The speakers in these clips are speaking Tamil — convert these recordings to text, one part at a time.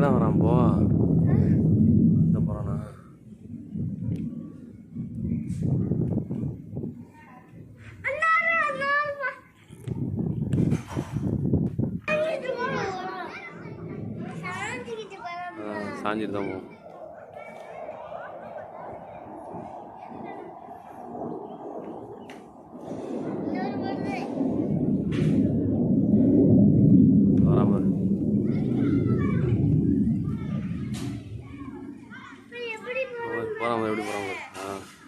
எங்கடா வரான் போ? இந்த போகிறானா சாஞ்சிட்டு Wow.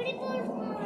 Pretty cool.